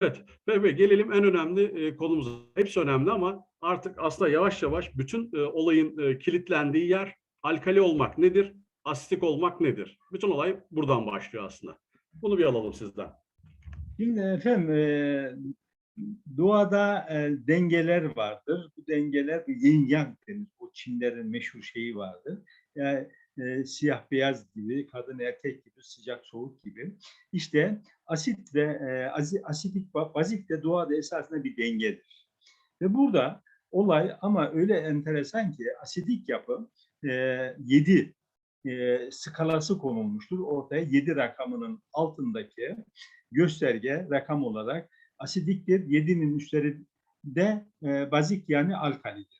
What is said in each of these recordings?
Evet ve gelelim en önemli e, konumuza. Hepsi önemli ama artık aslında yavaş yavaş bütün e, olayın e, kilitlendiği yer alkali olmak nedir? Asitik olmak nedir? Bütün olay buradan başlıyor aslında. Bunu bir alalım sizden. Şimdi efendim e, doğada e, dengeler vardır. Bu dengeler yin yang denir. O Çinlerin meşhur şeyi vardır. Yani e, siyah beyaz gibi, kadın erkek gibi, sıcak soğuk gibi. İşte asit ve e, asitik ba- bazik de doğada esasında bir dengedir. Ve burada olay ama öyle enteresan ki asidik yapı e, 7 e, skalası konulmuştur. Ortaya 7 rakamının altındaki gösterge rakam olarak asidiktir. 7'nin üzerinde e, bazik yani alkalidir.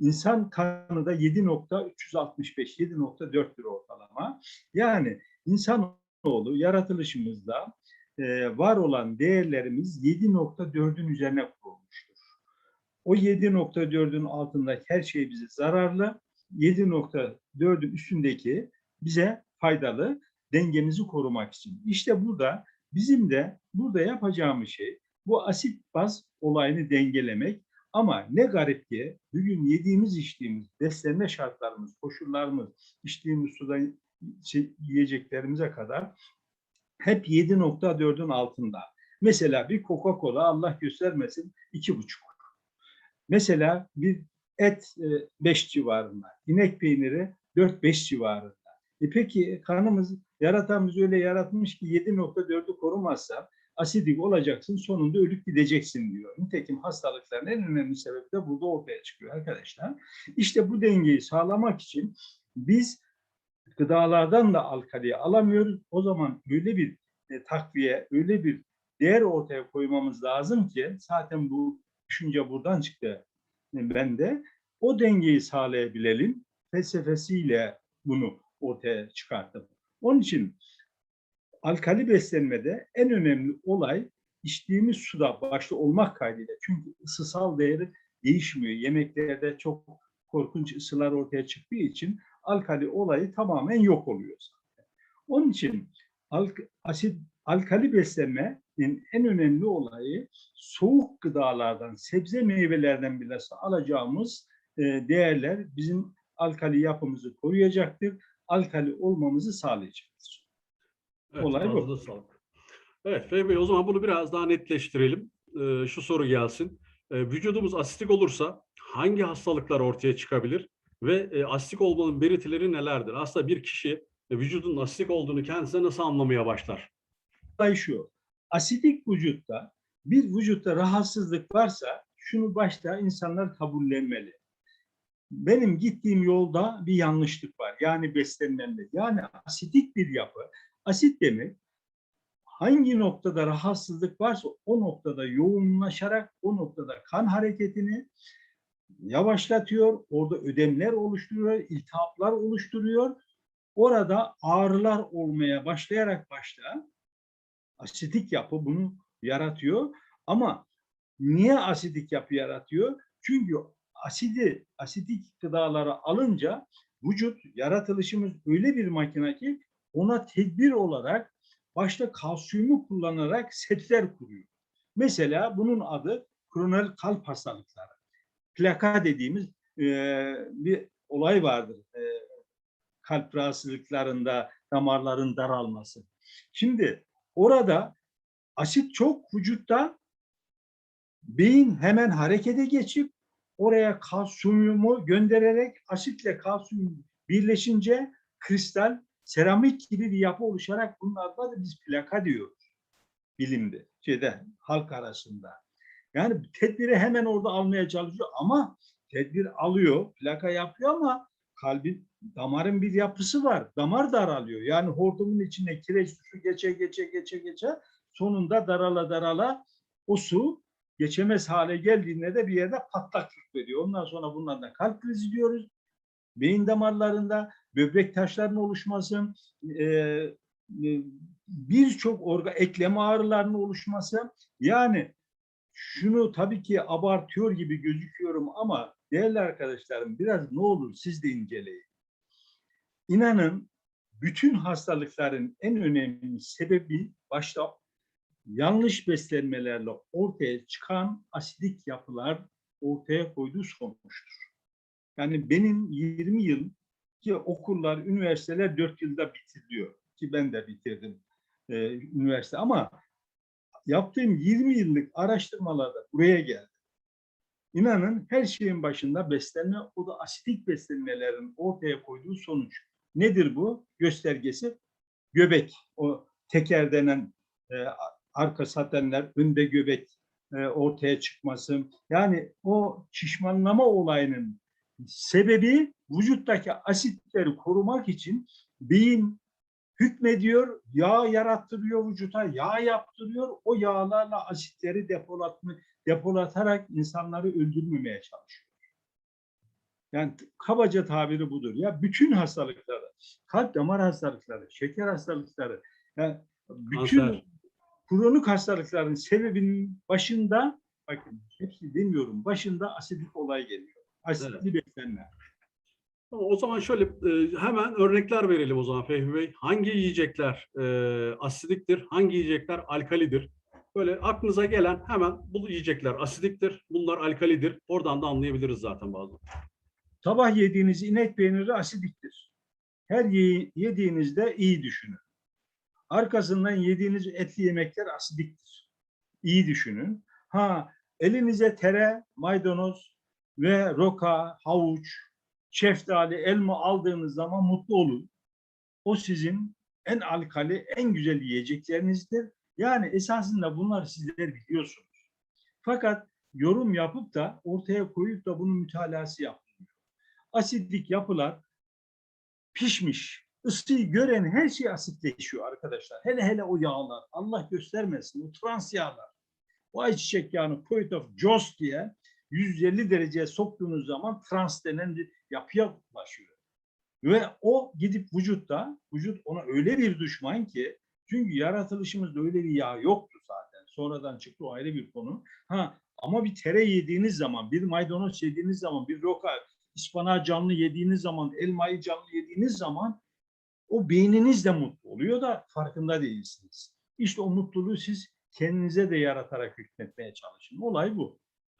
İnsan kanı da 7.365, 7.4'tür ortalama. Yani insanoğlu yaratılışımızda e, var olan değerlerimiz 7.4'ün üzerine kurulmuştur. O 7.4'ün altındaki her şey bize zararlı, 7.4'ün üstündeki bize faydalı dengemizi korumak için. İşte burada bizim de burada yapacağımız şey bu asit baz olayını dengelemek ama ne garip ki bugün yediğimiz içtiğimiz beslenme şartlarımız, koşullarımız, içtiğimiz sudan şey, yiyeceklerimize kadar hep 7.4'ün altında. Mesela bir Coca-Cola Allah göstermesin 2,5. Mesela bir et 5 civarında, inek peyniri 4-5 civarında. E peki kanımız, yaratan bizi öyle yaratmış ki 7.4'ü korumazsa asidik olacaksın sonunda ölüp gideceksin diyor. Nitekim hastalıkların en önemli sebebi de burada ortaya çıkıyor arkadaşlar. İşte bu dengeyi sağlamak için biz gıdalardan da alkaliyi alamıyoruz. O zaman öyle bir e, takviye, öyle bir değer ortaya koymamız lazım ki zaten bu düşünce buradan çıktı ben de. O dengeyi sağlayabilelim. Felsefesiyle bunu ortaya çıkarttım. Onun için alkali beslenmede en önemli olay içtiğimiz suda başta olmak kaydıyla. Çünkü ısısal değeri değişmiyor. Yemeklerde çok korkunç ısılar ortaya çıktığı için alkali olayı tamamen yok oluyor. Onun için alk asit alkali beslenmenin en önemli olayı soğuk gıdalardan, sebze meyvelerden bile alacağımız e, değerler bizim alkali yapımızı koruyacaktır. Alkali olmamızı sağlayacaktır. Evet, Olay bu. sağlık. Evet Fehmi Bey o zaman bunu biraz daha netleştirelim. Ee, şu soru gelsin. Ee, vücudumuz asitik olursa hangi hastalıklar ortaya çıkabilir? Ve e, asitik olmanın belirtileri nelerdir? Aslında bir kişi e, vücudunun asitik olduğunu kendisine nasıl anlamaya başlar? olay şu. Asidik vücutta bir vücutta rahatsızlık varsa şunu başta insanlar kabullenmeli. Benim gittiğim yolda bir yanlışlık var. Yani beslenmemde. Yani asidik bir yapı. Asit demek hangi noktada rahatsızlık varsa o noktada yoğunlaşarak o noktada kan hareketini yavaşlatıyor. Orada ödemler oluşturuyor, iltihaplar oluşturuyor. Orada ağrılar olmaya başlayarak başta asidik yapı bunu yaratıyor. Ama niye asidik yapı yaratıyor? Çünkü asidi, asidik gıdaları alınca vücut yaratılışımız öyle bir makine ki ona tedbir olarak başta kalsiyumu kullanarak setler kuruyor. Mesela bunun adı kronal kalp hastalıkları. Plaka dediğimiz e, bir olay vardır. E, kalp rahatsızlıklarında damarların daralması. Şimdi orada asit çok vücutta beyin hemen harekete geçip oraya kalsiyumu göndererek asitle kalsiyum birleşince kristal seramik gibi bir yapı oluşarak bunun adına da biz plaka diyoruz bilimde, şeyde, halk arasında. Yani tedbiri hemen orada almaya çalışıyor ama tedbir alıyor, plaka yapıyor ama kalbin, damarın bir yapısı var. Damar daralıyor. Yani hortumun içine kireç su geçe geçe geçe geçe sonunda darala darala o su geçemez hale geldiğinde de bir yerde patlaklık veriyor. Ondan sonra bunlardan kalp krizi diyoruz. Beyin damarlarında böbrek taşlarının oluşması, e, e, birçok orga eklem ağrılarının oluşması. Yani şunu tabii ki abartıyor gibi gözüküyorum ama değerli arkadaşlarım biraz ne olur siz de inceleyin. İnanın bütün hastalıkların en önemli sebebi başta yanlış beslenmelerle ortaya çıkan asidik yapılar ortaya koyduğu sonuçtur. Yani benim 20 yıl ki okullar, üniversiteler 4 yılda bitiriliyor. Ki ben de bitirdim e, üniversite ama yaptığım 20 yıllık araştırmalarda buraya geldim. İnanın her şeyin başında beslenme, o da asidik beslenmelerin ortaya koyduğu sonuç. Nedir bu? Göstergesi göbek. O teker denen e, arka satenler, önde göbek e, ortaya çıkması. Yani o şişmanlama olayının sebebi vücuttaki asitleri korumak için beyin hükmediyor, yağ yarattırıyor vücuta, yağ yaptırıyor. O yağlarla asitleri depolatma, depolatarak insanları öldürmemeye çalışıyor. Yani kabaca tabiri budur. Ya bütün hastalıkları, kalp damar hastalıkları, şeker hastalıkları, yani bütün Kanser. kronik hastalıkların sebebinin başında, bakın hepsi demiyorum, başında asidik olay geliyor. Asitli beslenme. Tamam, o zaman şöyle e, hemen örnekler verelim o zaman Fehmi Bey. Hangi yiyecekler e, asidiktir, hangi yiyecekler alkalidir? Böyle aklınıza gelen hemen bu yiyecekler asidiktir, bunlar alkalidir. Oradan da anlayabiliriz zaten bazen. Sabah yediğiniz inek peyniri asidiktir. Her ye- yediğinizde iyi düşünün. Arkasından yediğiniz etli yemekler asidiktir. İyi düşünün. Ha elinize tere, maydanoz ve roka, havuç, şeftali, elma aldığınız zaman mutlu olun. O sizin en alkali, en güzel yiyeceklerinizdir. Yani esasında bunlar sizler biliyorsunuz. Fakat yorum yapıp da ortaya koyup da bunun mütalası yapılmıyor. Asitlik yapılar pişmiş, ısıyı gören her şey asitleşiyor arkadaşlar. Hele hele o yağlar. Allah göstermesin o trans yağlar. O ayçiçek yağını point of Joss diye 150 dereceye soktuğunuz zaman trans denen bir yapıya ulaşıyor. Ve o gidip vücutta, vücut ona öyle bir düşman ki çünkü yaratılışımızda öyle bir yağ yoktu zaten. Sonradan çıktı o ayrı bir konu. Ha ama bir tere yediğiniz zaman, bir maydanoz yediğiniz zaman, bir roka, ıspanağı canlı yediğiniz zaman, elmayı canlı yediğiniz zaman o beyniniz de mutlu oluyor da farkında değilsiniz. İşte o mutluluğu siz kendinize de yaratarak hükmetmeye çalışın. Olay bu.